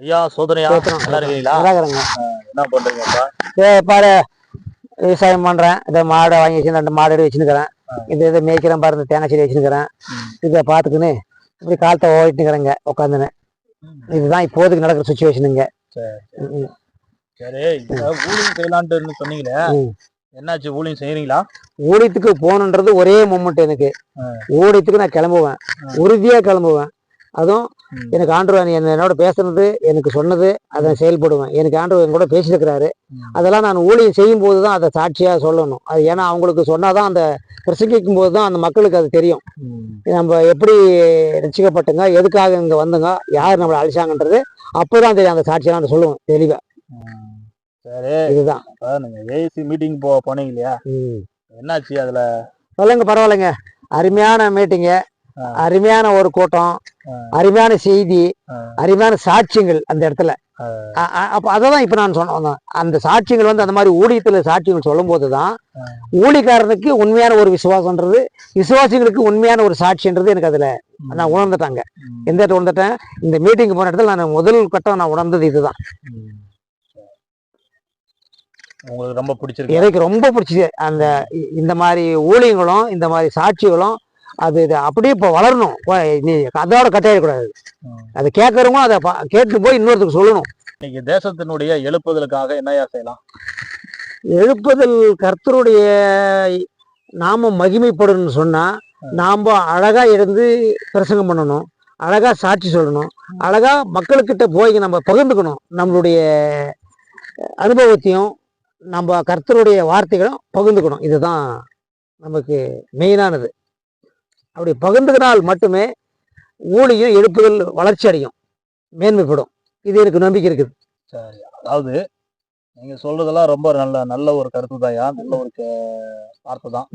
ஐயா சோதனையா? சோதனை. நல்லா இருக்கீங்களா நல்லா இருக்கிறேங்க. என்ன பண்றீங்கப்பா? ஏ பாரு விவசாயம் பண்றேன். இதை மாடை வாங்கி வச்சு ரெண்டு மாடு வச்சுருக்கிறேன் இது இதை மேய்க்கிறேன் பாரு தேங்காய் செடி வச்சுருக்கிறேன். இதை பார்த்துக்கின்னு இப்படி காலத்தை ஓடிட்டுக்கிறேங்க உட்காந்துன்னு இதுதான் இப்போதைக்கு நடக்கிற சுச்சுவேஷனுங்க சரி. ஊழியம் செய்யலான்ட்டு சொன்னீங்களே. என்னாச்சு ஊழியம் செய்யறீங்களா? ஊழியத்துக்கு போகணுன்றது ஒரே மூமெண்ட் எனக்கு. ஊழியத்துக்கு நான் கிளம்புவேன். உறுதியா கிளம்புவேன். அதுவும். எனக்கு ஆண்டவர் என்ன- என்னோட பேசுனது எனக்கு சொன்னது அதை செயல்படுவேன். எனக்கு ஆண்டவர் என் கூட பேசியிருக்கிறாரு. அதெல்லாம் நான் ஊழியம் செய்யும் போது தான் அதை சாட்சியா சொல்லணும். அது ஏன்னா அவங்களுக்கு சொன்னாதான் அந்த பிரசங்கிக்கும் போது தான் அந்த மக்களுக்கு அது தெரியும். நம்ம எப்படி ரசிக்கப்பட்டுங்க எதுக்காக இங்க வந்தோங்க யார் நம்மளை அழிச்சாங்கன்றது அப்போதான் தெரியும். அந்த சாட்சியெல்லாம் நான் சொல்லுவேன் தெளிவா. ம். சரி. இதுதான். ஏசி மீட்டிங் போ போனீங்க இல்லையா. என்னாச்சு அதுல? சொல்லுங்க பரவாயில்லைங்க. அருமையான மீட்டிங்கு. அருமையான ஒரு கூட்டம். அருமையான செய்தி. அருமையான சாட்சியங்கள் அந்த இடத்துல. அப்ப அததான் இப்ப நான் சொன்னேன் அந்த சாட்சியங்கள் வந்து அந்த மாதிரி ஊழியத்துல சாட்சியங்கள் சொல்லும் போதுதான் ஆ. ஊழியக்காரனுக்கு உண்மையான ஒரு விசுவாசம்ன்றது விசுவாசிகளுக்கு உண்மையான ஒரு சாட்சின்றது எனக்கு அதுல நான் உணர்ந்துட்டாங்க. எந்த இடத்துல உணர்ந்துட்டேன்? இந்த மீட்டிங் போன இடத்துல நான் முதல் கட்டம் நான் உணர்ந்தது இதுதான். உங்களுக்கு ரொம்ப பிடிச்சிருக்கு? எனக்கு ரொம்ப பிடிச்சது. அந்த இந்த மாதிரி ஊழியங்களும் இந்த மாதிரி சாட்சிகளும் அது இது அப்படியே இப்போ வளரணும். நீ அதோட கட்டாயிடக்கூடாது. அதை கேட்கறவங்க அதை கேட்டு போய் இன்னொருத்தருக்கு சொல்லணும். இன்னைக்கு தேசத்தினுடைய எழுப்புதலுக்காக என்னையா செய்யலாம்? எழுப்புதல் கர்த்தருடைய நாம மகிமைப்படுன்னு சொன்னா நாம அழகா இருந்து பிரசங்கம் பண்ணணும். அழகா சாட்சி சொல்லணும். அழகா மக்களுக்கிட்ட போய் நம்ம பகிர்ந்துக்கணும். நம்மளுடைய அனுபவத்தையும் நம்ம கர்த்தருடைய வார்த்தைகளும் பகிர்ந்துக்கணும். இதுதான் நமக்கு மெயினானது அப்படி பகிர்ந்துக்கினால் மட்டுமே ஊழியம் எழுப்புதல் வளர்ச்சி அடையும் மேன்மைப்படும். இது எனக்கு நம்பிக்கை இருக்குது. சரி அதாவது நீங்க சொல்றதெல்லாம் ரொம்ப நல்ல நல்ல ஒரு கருத்து தான்யா நல்ல ஒரு வார்த்தை தான்.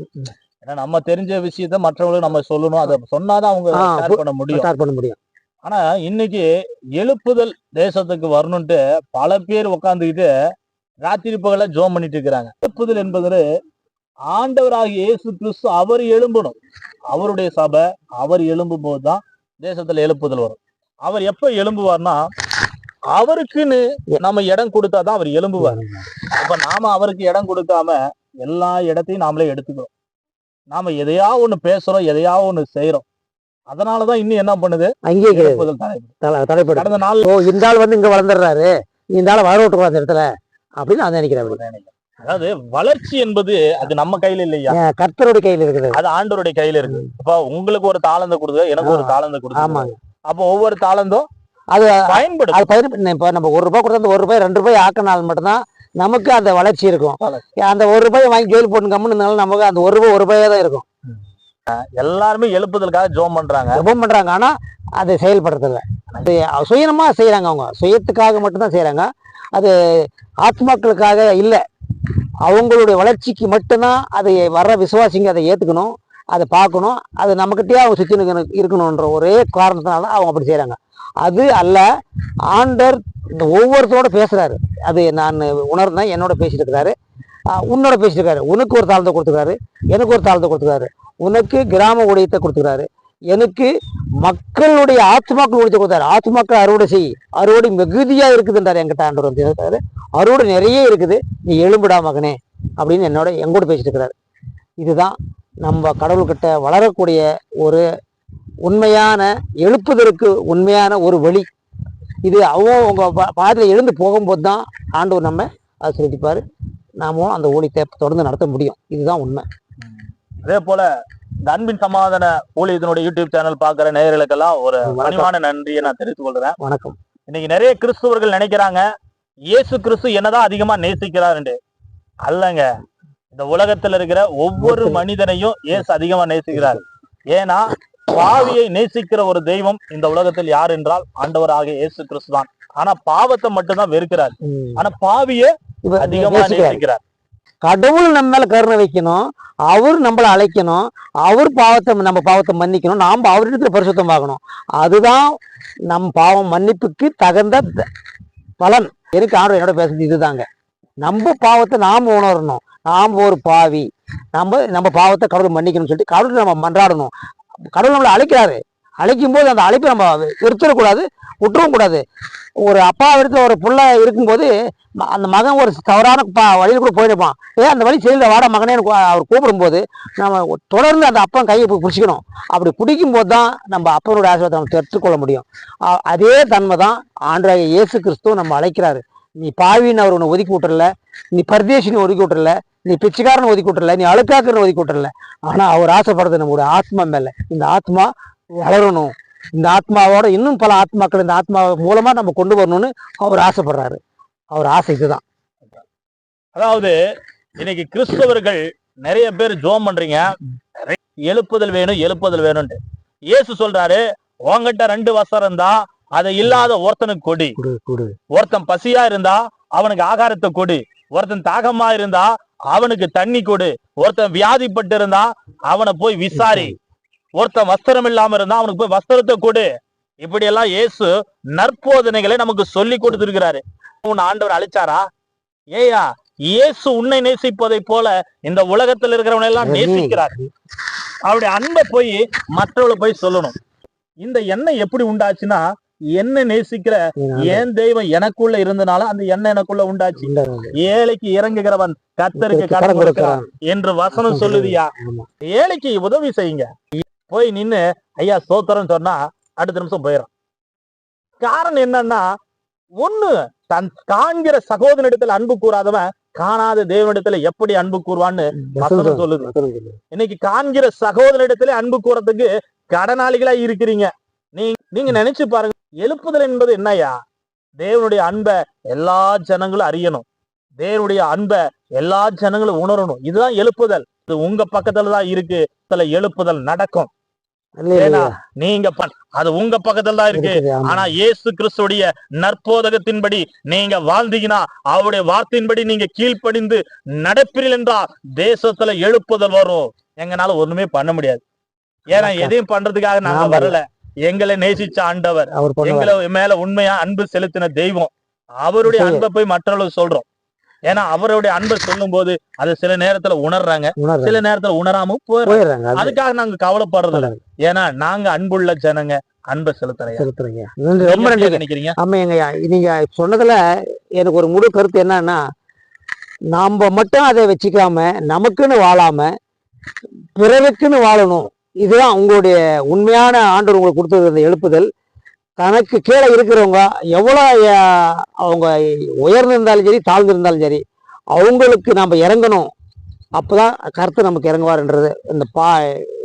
ஏன்னா நம்ம தெரிஞ்ச விஷயத்த மற்றவங்களுக்கு நம்ம சொல்லணும். அதை சொன்னாதான் அவங்க ஷேர் பண்ண முடியும். பண்ண முடியும். ஆனா இன்னைக்கு எழுப்புதல் தேசத்துக்கு வரணும்ட்டு பல பேர் உட்காந்துக்கிட்டு ராத்திரி பகல ஜோம் பண்ணிட்டு இருக்கிறாங்க. எழுப்புதல் என்பது ஆண்டவராகிய இயேசு கிறிஸ்து அவர் எழும்பணும். அவருடைய சபை அவர் எழும்பும் போதுதான் தேசத்துல எழுப்புதல் வரும். அவர் எப்ப எழும்புவார்னா அவருக்குன்னு நம்ம இடம் கொடுத்தாதான் அவர் எழும்புவார். அப்ப நாம அவருக்கு இடம் கொடுக்காம எல்லா இடத்தையும் நாமளே எடுத்துக்கிறோம். நாம எதையா ஒண்ணு பேசுறோம் எதையா ஒண்ணு செய்யறோம் அதனாலதான் இன்னும் என்ன பண்ணுது? அங்கேயே கிடையாது எழுப்புதல் தடைபடுது. தலை- தடைப்படும் கடந்த நாள் ஓ இந்த ஆள் வந்து இங்க வளர்ந்துடுறாரு. இந்த ஆள் வர விட்டுருவா அந்த இடத்துல. அப்படின்னு நான் நினைக்கிறேன். அப்படி. அதாவது வளர்ச்சி என்பது அது நம்ம கையில இல்லையா? கர்த்தருடைய கையில் இருக்குது. அது ஆண்டவருடைய கையில இருக்கு. அப்ப உங்களுக்கு ஒரு தாளந்த கொடுங்க எனக்கு ஒரு தாளந்த கொடுங்க. ஆமாங்க. அப்ப ஒவ்வொரு தாளந்தும் அது பயன்படுது அது பயிர் இப்போ நம்ம ஒரு ரூபாய் கொடுத்தா ஒரு ரூபாய் ரெண்டு ரூபாய் ஆக்கினால் மட்டும்தான் நமக்கு அந்த வளர்ச்சி இருக்கும். அந்த ஒரு ரூபாய் வாங்கி ஜெயில் போட்டு கம்முன்னு நமக்கு அந்த ஒரு ரூபாய் ஒரு ரூபாயே தான் இருக்கும். எல்லாருமே எழுப்புதலுக்காக ஜோம் பண்றாங்க. ஜெபம் பண்றாங்க. ஆனா அது செயல்படுறதில்ல அது சுயநமா செய்யறாங்க அவங்க. சுயத்துக்காக மட்டும்தான் செய்யறாங்க அது ஆத்மாக்களுக்காக இல்லை. அவங்களுடைய வளர்ச்சிக்கு மட்டும்தான் அதை வர்ற விசுவாசிங்க அதை ஏற்றுக்கணும் அதை பார்க்கணும் அது நம்மக்கிட்டயே அவங்க சுற்றி இருக்கணுன்ற ஒரே காரணத்தினால தான் அவங்க அப்படி செய்கிறாங்க அது அல்ல ஆண்டர் இந்த ஒவ்வொருத்தரோட பேசுகிறாரு அது நான் உணர்ந்தேன் என்னோட பேசிட்டு இருக்கிறாரு உன்னோட பேசிட்டு உனக்கு ஒரு தாழ்ந்த கொடுத்துருக்காரு எனக்கு ஒரு தாழ்ந்த கொடுத்துருக்காரு உனக்கு கிராம ஊழியத்தை கொடுத்துருக்காரு எனக்கு மக்களுடைய ஆத்மாக்கள் ஒழித்து கொடுத்தாரு. ஆத்மாக்கள் அறுவடை செய். அறுவடை மிகுதியா இருக்குதுன்றாரு என்கிட்ட ஆண்டவர் வந்து. இருக்காரு அறுவடை நிறைய இருக்குது. நீ எழும்புடா மகனே அப்படின்னு என்னோட எங்கூட பேசிட்டு இருக்கிறாரு. இதுதான் நம்ம கடவுள்கிட்ட வளரக்கூடிய ஒரு உண்மையான எழுப்புதற்கு உண்மையான ஒரு வழி. இது அவங்க உங்க பா- எழுந்து போகும்போது தான் ஆண்டவர் நம்ம ஆசீர்வதிப்பாரு நாமும் அந்த ஊழியத்தை தொடர்ந்து நடத்த முடியும். இதுதான் உண்மை. அதே போல இந்த அன்பின் சமாதான ஊழியத்தினுடைய யூடியூப் சேனல் பாக்குற நேயர்களுக்கெல்லாம் ஒரு. பணிவான நன்றியை நான் தெரிவித்துக் கொள்றேன் வணக்கம் இன்னைக்கு நிறைய கிறிஸ்துவர்கள் நினைக்கிறாங்க இயேசு கிறிஸ்து என்னதான் அதிகமா நேசிக்கிறாருண்டு அல்லங்க இந்த உலகத்துல இருக்கிற ஒவ்வொரு. மனிதனையும் இயேசு அதிகமா நேசிக்கிறார் ஏன்னா பாவியை நேசிக்கிற ஒரு தெய்வம் இந்த உலகத்தில் யார் என்றால் ஆண்டவராகிய இயேசு கிறிஸ்து தான் ஆனா பாவத்தை மட்டும்தான் வெறுக்கிறார். ஆனா பாவிய அதிகமா நேசிக்கிறாரு. கடவுள் நம்ம மேல கருணை வைக்கணும். அவர் நம்மளை அழைக்கணும். அவர் பாவத்தை நம்ம பாவத்தை மன்னிக்கணும். நாம் அவரிடத்துல பரிசுத்தம் ஆகணும் அதுதான் நம் பாவம் மன்னிப்புக்கு தகுந்த த- பலன். எனக்கு ஆண்டவர் என்னோட பேசுறது இதுதாங்க. நம்ம பாவத்தை நாம் உணரணும். நாம் ஒரு பாவி. நம்ம நம்ம பாவத்தை கடவுள் மன்னிக்கணும்னு சொல்லிட்டு கடவுள் நம்ம மன்றாடணும். கடவுள் நம்மளை அழைக்கிறாரு. அழைக்கும் போது அந்த அழைப்பை நம்ம வெறுத்துடக்கூடாது விட்டுறவும் கூடாது ஒரு அப்பா இடத்துல ஒரு பிள்ளை இருக்கும்போது ம- அந்த மகன் ஒரு தவறான பா வழியில் கூட போயிருப்பான். ஏ அந்த வழி சரியில்லை வாட மகனே அவர் கூப்பிடும்போது நம்ம தொடர்ந்து அந்த அப்பன் கையை போய் பிடிச்சிக்கணும். அப்படி பிடிக்கும் போது தான் நம்ம அப்பனுடைய ஆசீர்வாதத்தை நம்ம பெற்றுக்கொள்ள முடியும். அதே தன்மை தான் ஆண்டாய இயேசு கிறிஸ்துவ நம்ம அழைக்கிறாரு. நீ பாவின்னு அவர் உன்னை ஒதுக்கி விட்டுறல நீ பரதேசின்னு ஒதுக்கி விட்டுறல நீ பிச்சைக்காரன் ஒதுக்கி விட்டுறல நீ அழுக்காக்குன்னு ஒதுக்கி விட்டுறல. ஆனால் அவர் ஆசைப்படுறது நம்மளுடைய ஆத்மா மேலே. இந்த ஆத்மா வளரணும். இந்த ஆத்மாவோட இன்னும் பல ஆத்மாக்கள் இந்த ஆத்மா மூலமா நம்ம கொண்டு வரணும்னு அவர் ஆசைப்படுறாரு. அவர் ஆசை இதுதான் அதாவது இன்னைக்கு கிறிஸ்தவர்கள் நிறைய பேர் ஜோம் பண்றீங்க. எழுப்புதல் வேணும் எழுப்புதல் வேணும்ட்டு இயேசு சொல்றாரு உன்கிட்ட ரெண்டு வசரம் இருந்தா அதை இல்லாத ஒருத்தனுக்கு குடு. ஒருத்தன் பசியா இருந்தா அவனுக்கு ஆகாரத்தை கொடு. ஒருத்தன் தாகமா இருந்தா அவனுக்கு தண்ணி கொடு. ஒருத்தன் வியாதிப்பட்டு இருந்தா அவனை போய் விசாரி. ஒருத்தன் வஸ்திரம் இல்லாம இருந்தா அவனுக்கு போய் வஸ்திரத்தை கொடு. இப்படி எல்லாம் இயேசு நற்போதனைகளை நமக்கு சொல்லி கொடுத்திருக்கிறாரு. உன் ஆண்டவர் அழிச்சாரா? ஏயா இயேசு உன்னை நேசிப்பதை போல இந்த உலகத்தில் இருக்கிறவனை எல்லாம் நேசிக்கிறார். அவருடைய அன்பை போய் மற்றவங்களை போய் சொல்லணும். இந்த எண்ணெய் எப்படி உண்டாச்சுன்னா என்ன நேசிக்கிற என் தெய்வம் எனக்குள்ள இருந்தனால அந்த எண்ணெய் எனக்குள்ள உண்டாச்சு. ஏழைக்கு இறங்குகிறவன் கத்தருக்கு கடன் கொடுக்கிறான் என்று வசனம் சொல்லுதியா. ஏழைக்கு உதவி செய்யுங்க. போய் நின்னு ஐயா சோத்திரம் சொன்னா அடுத்த நிமிஷம் போயிடும் காரணம் என்னன்னா ஒண்ணு தன் காண்கிற சகோதரனிடத்துல அன்பு கூறாதவன் காணாத தேவனிடத்துல எப்படி அன்பு கூறுவான்னு வசனம் சொல்லுது. இன்னைக்கு காண்கிற சகோதரிடத்துல அன்பு கூறதுக்கு கடனாளிகளா இருக்கிறீங்க. நீ நீங்க நினைச்சு பாருங்க எழுப்புதல் என்பது என்னய்யா? தேவனுடைய அன்பை எல்லா ஜனங்களும் அறியணும். தேவனுடைய அன்பை எல்லா ஜனங்களும் உணரணும். இதுதான் எழுப்புதல். இது உங்க பக்கத்துல தான் இருக்கு எழுப்புதல் நடக்கும். நீங்க அது உங்க பக்கத்துல தான் இருக்கு. ஆனா இயேசு கிறிஸ்துடைய நற்போதகத்தின்படி நீங்க வாழ்ந்தீங்கன்னா அவருடைய வார்த்தையின்படி நீங்க கீழ்ப்படிந்து நடப்பீர்கள் என்றால் தேசத்துல எழுப்புதல் வரும். எங்கனால ஒண்ணுமே பண்ண முடியாது. ஏன்னா எதையும் பண்றதுக்காக நாங்க நான் வரல. எங்களை நேசிச்ச ஆண்டவர். எங்களை மேல உண்மையா அன்பு செலுத்தின தெய்வம். அவருடைய. அன்பை போய் மற்றவர்களுக்கு சொல்றோம். ஏன்னா அவருடைய அன்பை சொல்லும் போது அது சில நேரத்துல உணர்றாங்க. சில நேரத்துல உணராம போயிடுறாங்க. போயிடுறாங்க அது. அதுக்காக நாங்க கவலைப்படுறது ஏன்னா நாங்க அன்புள்ள ஜனங்க அன்பை செலுத்துறேன் செலுத்துறீங்க. நன்றி, ரொம்ப நன்றி. நினைக்கிறீங்க? ஆமாங்கய்யா நீங்க சொன்னதுல எனக்கு ஒரு முழு கருத்து என்னன்னா நாம மட்டும் அதை வச்சுக்காம நமக்குன்னு வாழாம பிறருக்குன்னு வாழணும். இதுதான் உங்களுடைய உண்மையான ஆண்டவர் உங்களுக்கு கொடுத்தது அந்த எழுப்புதல். தனக்கு கீழே இருக்கிறவங்க எவ்வளோ அவங்க உயர்ந்திருந்தாலும் சரி தாழ்ந்திருந்தாலும் சரி அவங்களுக்கு நம்ம இறங்கணும். அப்போதான் கருத்து நமக்கு இறங்குவாருன்றது. இந்த பா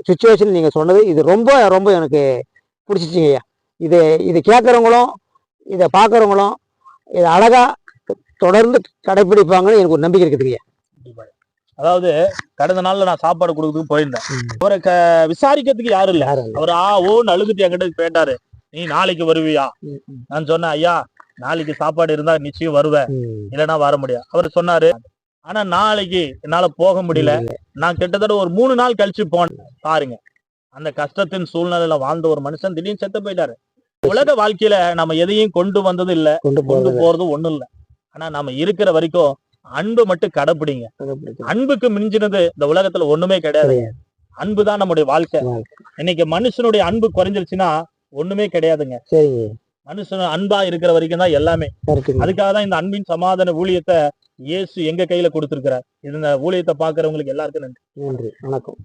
சுச்சுவேஷன் நீங்கள் சொன்னது இது ரொம்ப ரொம்ப எனக்கு பிடிச்சிச்சிங்கய்யா இது இது கேட்குறவங்களும் இதை பார்க்குறவங்களும் இதை அழகா தொடர்ந்து கடைப்பிடிப்பாங்கன்னு எனக்கு ஒரு நம்பிக்கை இருக்குதுங்க அதாவது கடந்த நாள்ல நான் சாப்பாடு கொடுக்கறதுக்கு போயிருந்தேன். அவரை விசாரிக்கிறதுக்கு யாரும் இல்ல. அவர் ஆ ஓன்னு அழுதுட்டு என்கிட்ட கேட்டாரு நீ நாளைக்கு வருவியா? நான் சொன்னேன் ஐயா நாளைக்கு சாப்பாடு இருந்தா நிச்சயம் வருவேன். இல்லைன்னா வர முடியாது. அவர் சொன்னாரு ஆனா நாளைக்கு என்னால போக முடியல. நான் கிட்டத்தட்ட ஒரு மூணு நாள் கழிச்சு போனேன். பாருங்க அந்த கஷ்டத்தின் சூழ்நிலையில வாழ்ந்த ஒரு மனுஷன் திடீர்னு செத்து போயிட்டாரு. உலக வாழ்க்கையில நம்ம எதையும் கொண்டு வந்தது இல்ல கொண்டு போறது ஒண்ணும் இல்ல. ஆனா நம்ம இருக்கிற வரைக்கும் அன்பு மட்டும் கடைப்பிடிங்க. அன்புக்கு மிஞ்சினது இந்த உலகத்துல ஒண்ணுமே கிடையாது. அன்பு தான் நம்முடைய வாழ்க்கை. இன்னைக்கு மனுஷனுடைய அன்பு குறைஞ்சிருச்சுன்னா ஒண்ணுமே கிடையாதுங்க. சரிங்க. மனுஷன் அன்பா இருக்கிற வரைக்கும் தான் எல்லாமே. அதுக்காக தான் இந்த அன்பின் சமாதான ஊழியத்தை இயேசு எங்க கையில கொடுத்திருக்கிறார். இந்த ஊழியத்தை பாக்குறவங்களுக்கு எல்லாருக்கும் நன்றி. நன்றி. வணக்கம்.